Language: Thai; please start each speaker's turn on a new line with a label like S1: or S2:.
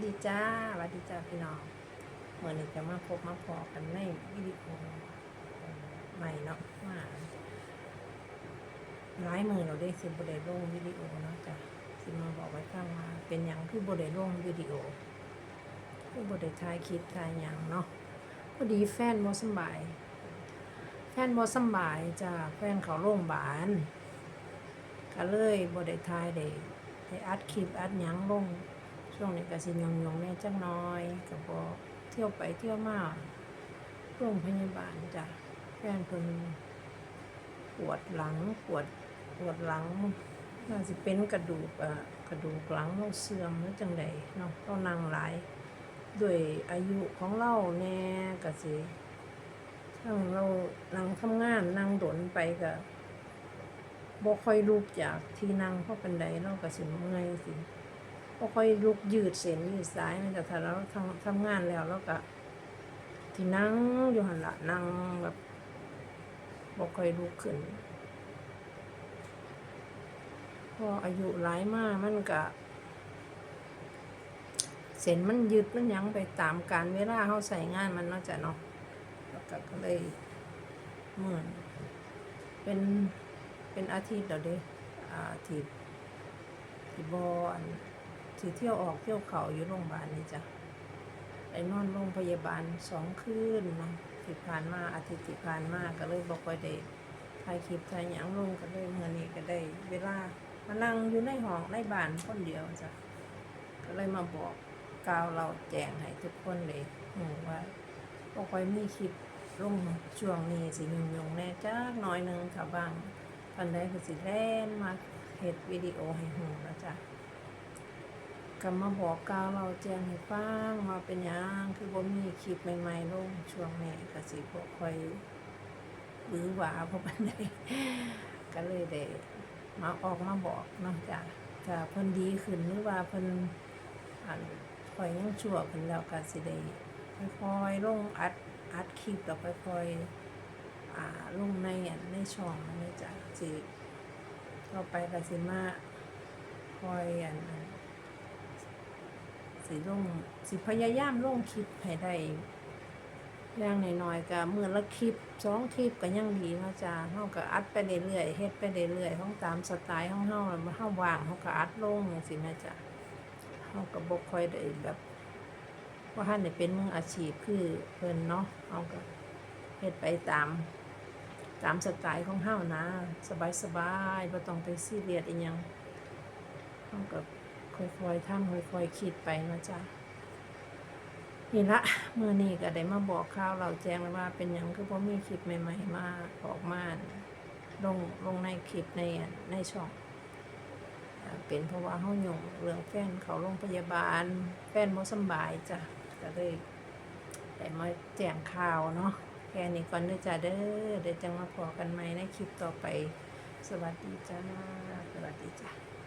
S1: สดีจ้าสวัสดีจ้าพี่น้องเมื่อนี้จะมาพบมาพอกันในวิดีโอใหม่เนาะว่าหลายมือเราได้สิบได้ลงวิดีโอเนาะจ้ะสิมาบอกไว้ฟังว่า เป็นอย่างคือบได้ลงวิดีโอคือบได้ถ่ายคลิปถ่ายอย่างเนาะพอดีแฟนบ่สบาย แฟนบ่สบายจ้าแฟนเขาโรงพยาบาลก็เลยบ่ได้ถ่ายได้ได้อัดคลิปอัดหยังลง ช่วงนี้ก็สิยงยงแน่จักหน้อยก็บ่เที่ยวไปเที่ยวมาโรงพยาบาลจ้ะแฟนเพิ่นปวดหลังปวดปวดหลังน่าสิเป็นกระดูกอะกระดูกหลังเราเสื่อมหรือจังใดเนาะเรานั่งหลายด้วยอายุของเราแน่ก็สิทั้งเรานั่งทำงานนั่งดนไปก็บ่ค่อยลุกจากที่นั่งเพราะเป็นใดเราก็สิเมื่อยสิ ก็ค่อยลุกยืดเส้นยืดสายมันแต่ถ้าเราทำทำงานแล้วเราก็ที่นั่งอยู่หันละนั่งแบบบ่ค่อยลุกขึ้นพออายุหลายมากมันก็เส้นมันยืดมันยังไปตามการเวลาเขาใส่งานมันนาะจ้ะเนาะแล้วก็ก็เลยเหมือนเป็นเป็นอาทิตย์แล้วเด้อาทิตย์ที่บอน ที่เที่ยวออกเที่ยวเขาอยู่โรงพยาบาลนี่จ้ะไอ้นอนโรงพยาบาลสองคืนนะที่ผ่านมาอาทิตย์ที่ผ่านมาก็เลยบอกว่าได้ถ่ายคลิปถ่ายหยังลงก็เลยเมื่อนี้ก็ได้ เวลามานั่งอยู่ในห้องในบ้านคนเดียวจ้ะก็เลยมาบอกกาวเราแจ้งให้ทุกคนเลยหูว่าบ่ค่อยมีคลิปลงช่วงนี้สิยุ่งยงแน่จักหน้อยนึงค่ะบางทันใดก็สิแล่นมาเฮ็ดวิดีโอให้หูแล้วจ้ะ ก็มาบอกกล่าวเราแจ้งให้ฟังมาเป็นยังคือบ่มีคลิปใหม่ๆลงช่วงนี้ก็สิบ่ค่อยหรือหวาเพราะปานใดก็เลยได้มาออกมาบอกนาะจ้ะถ้าเพิ่นดีขึ้นหรือว่าเพิ่นอันค่อยยังชั่วขึ้นแล้วก็สิได้ค่อยๆลงอัดอัดคลิปแล้วค่อยๆอ่าลงในอันในช่องนี่จ้ะสิต่อไปก็สิมาคอยอัน สิลงสิพยายามลงคลิปให้ได้อย่างน้อยๆก็มือละคลิปสองคลิปก็ยังดีเนาะจ้าเฮาก็อัดไปเรื่อยๆเฮ็ดไปเรื่อยๆของตามสไตล์ของเฮาเฮาว่างเฮาก็อัดลงจังซี่นะจ้ะเฮาก็บ่ค่อยได้แบบว่าท่านได้เป็นมืออาชีพคือเพิ่นเนาะเฮาก็เฮ็ดไปตาม ตามสไตล์ของเฮานะ สบายๆบ่ต้องไปซีเรียสอีหยังเฮาก็ ค่อยๆทำค่อยๆคิดไปนะจ๊ะนี่ละเมื่อนี้ก็ได้มาบอกข่าวเราแจ้งแล้วว่าเป็นอย่างคือพอมีคลิปใหม่ ๆ มาออกมาลงลงในคลิปในในช่องเป็นเพราะว่าเฮาหยงเรื่องแฟนเขาโรงพยาบาล แฟนบ่สบายจ้ะก็เลยได้มาแจ้งข่าวเนาะแค่นี้ก่อนเด้อจ้ะเด้อเดี๋ยวจังมาพอกันใหม่ในคลิปต่อไป สวัสดีจ้าสวัสดีจ้า